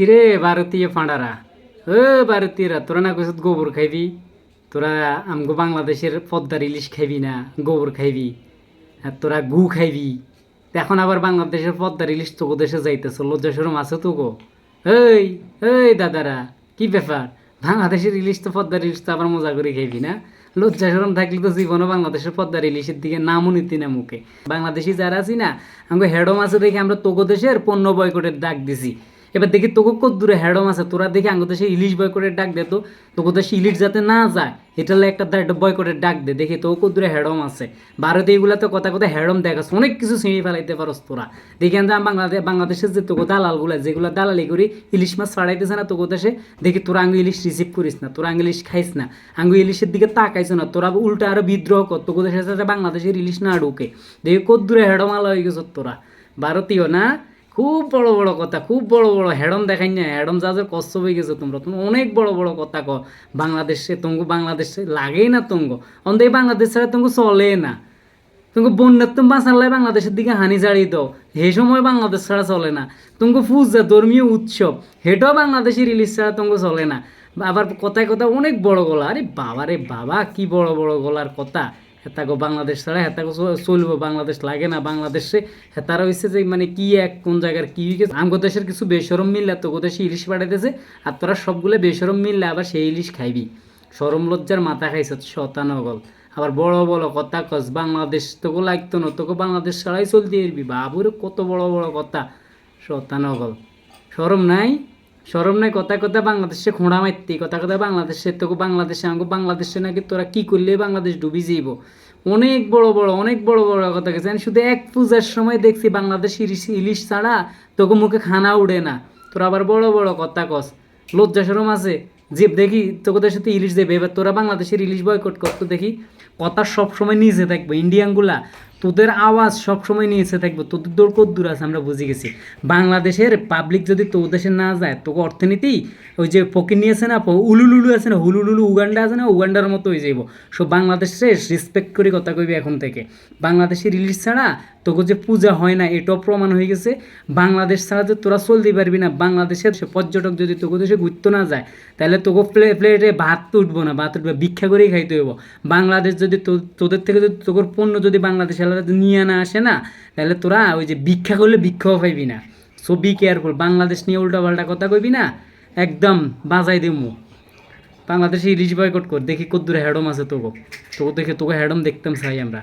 কিরে ভারতীয় ফাঁড়ারা ও ভারতীয়রা তোরা না কইছত গোবর খাইবি তোরা আমগো বাংলাদেশের পদ্মার ইলিশ খাইবি না গোবর খাইবি আর তোরা গু খাইবি এখন আবার বাংলাদেশের পদ্মার ইলিশ তোকে দেশে যাইতেছ লজ্জা সরম আছে গো এই এই দাদারা কি ব্যাপার বাংলাদেশের ইলিশ তো পদ্মার ইলিশ তো আবার মজা করে খাইবি না লজ্জা সরম থাকলে তো জীবনও বাংলাদেশের পদ্মার ইলিশের দিকে নামও নিতি না মুখে বাংলাদেশি যারা আছি না আমাকে হেডম আছে দেখে আমরা তোকে দেশের পণ্য বয়কটের ডাক দিছি এবার দেখি তোকে কত দূরে হ্যাডম আছে? তোরা দেখি আঙ্গ দেশে ইলিশ বয়কটের ডাক দে তো। তোকে দেশে ইলিশ যাতে না যায়, এটা একটা একটা বয়কটের ডাক দে। দেখি তোকে কত দূরে হ্যাডম আছে। ভারতে তো কথা কথা হ্যাডম দেখাস। অনেক কিছু ছিঁড়ে ফেলাইতে পারস তোরা। দেখি আমরা বাংলাদেশ বাংলাদেশের যে তোকে দালালগুলা, যেগুলো দালালি করি, ইলিশ মাছ ছাড়াইতেছে না তোকে দেশে, দেখি তোরা আঙ্গু ইলিশ রিসিভ করিস না, তোরা আঙ্গু ইলিশ খাইস না। আঙ্গু ইলিশের দিকে তাকাইছ না, তোরা উল্টা আরও বিদ্রোহ কর। তোকে সাথে বাংলাদেশের ইলিশ না ঢুকে। দেখি কত দূরে হ্যাডম আলা হয়ে গেছ তোরা। ভারতীয় না? খুব বড় বড় কথা, খুব বড় বড় হেডম দেখাই না হেডম যাদের কষ্ট হয়ে গেছে তোমরা। তুমি অনেক বড় বড় কথা কো বাংলাদেশে তঙ্গু বাংলাদেশে লাগেই না তঙ্গ অন্ধে বাংলাদেশ ছাড়া তঙ্গু চলে না। তুমি বন্যার তুমি বাঁচালে বাংলাদেশের দিকে হানি জাড়িয়ে দাও। হে সময় বাংলাদেশ ছাড়া চলে না। তুমি পূজা, ধর্মীয় উৎসব, হেটাও বাংলাদেশের রিলিজ ছাড়া তুমি চলে না। আবার কথায় কথা অনেক বড় গলা। আরে বাবা রে বাবা, কি বড় বড় গলার কথা। হেতাগো বাংলাদেশ ছাড়া, হেতাগো চলবো বাংলাদেশ, লাগে না বাংলাদেশে। হেতারা হয়েছে যে মানে কি এক, কোন জায়গার কি গেছে আমগো দেশের কিছু বেসরম মিললে তো দেশে ইলিশ পাঠাইতেছে, আর তোরা সবগুলো বেসরম মিললে আবার সেই ইলিশ খাইবি। সরম লজ্জার মাথা খাইছ শতানগল। আবার বড় বড় কথা কস, বাংলাদেশ তোকে লাগতো না তোকে বাংলাদেশ ছাড়াই চলতে পারবি। বাবুরে কত বড় বড় কথা, শতানগল। সরম নাই? সরম নাই, কথা কথা বাংলাদেশে খোঁড়া মারতি, কথা কথা বাংলাদেশে তোকে বাংলাদেশে আমাকে বাংলাদেশে নাকি তোরা কি করলে বাংলাদেশ ডুবি যাইব। অনেক বড় বড়, অনেক বড় বড় কথা গেছে শুধু এক পূজার সময় দেখছি বাংলাদেশ ইলিশ ইলিশ ছাড়া তোকে মুখে খানা উড়ে না। তোরা আবার বড় বড় কথা কস। লজ্জা সরম আছে? যে দেখি তোকে দেশে তো ইলিশ দেবে। এবার তোরা বাংলাদেশের ইলিশ বয়কট করতো দেখি, কথা সবসময় নিজে থাকবে ইন্ডিয়ানগুলা তোদের আওয়াজ সবসময় এসে থাকবে তোদের দৌড় কত দূর আছে, আমরা বুঝে গেছি। বাংলাদেশের পাবলিক যদি তোর দেশে না যায়, তোকে অর্থনীতি ওই যে পকি নিয়েছে না উলুলুলু আছে না, হুলুলুলু উগান্ডা আছে না, উগান্ডার মতো হয়ে যাইব। সো বাংলাদেশের রেসপেক্ট করে কথা কইবি এখন থেকে। বাংলাদেশের রিলিজ ছাড়া তোকে যে পূজা হয় না, এটাও প্রমাণ হয়ে গেছে। বাংলাদেশ ছাড়া যে তোরা চলতে পারবি না, বাংলাদেশের সে পর্যটক যদি তোকে দেশে ঘুরতে না যায়, তাহলে তোকে প্লে প্লেটে ভাত উঠবো না, ভাত উঠবে, ভিক্ষা করেই খাইতে হইব। বাংলাদেশ যদি তোদের থেকে যদি, তোর পণ্য যদি বাংলাদেশ এলাকাতে নিয়ে না আসে না, তাহলে তোরা ওই যে ভিক্ষা করলে ভিক্ষাও পাইবি না। সো বি কেয়ারফুল বাংলাদেশ নিয়ে উল্টা পাল্টা কথা কইবি না, একদম বাজাই দেবো বাংলাদেশে ইলিশ বয়কট কর, দেখি কত দূরে হ্যাডম আছে তোকে। তোকে দেখে, তোকে হ্যাডম দেখতাম চাই আমরা।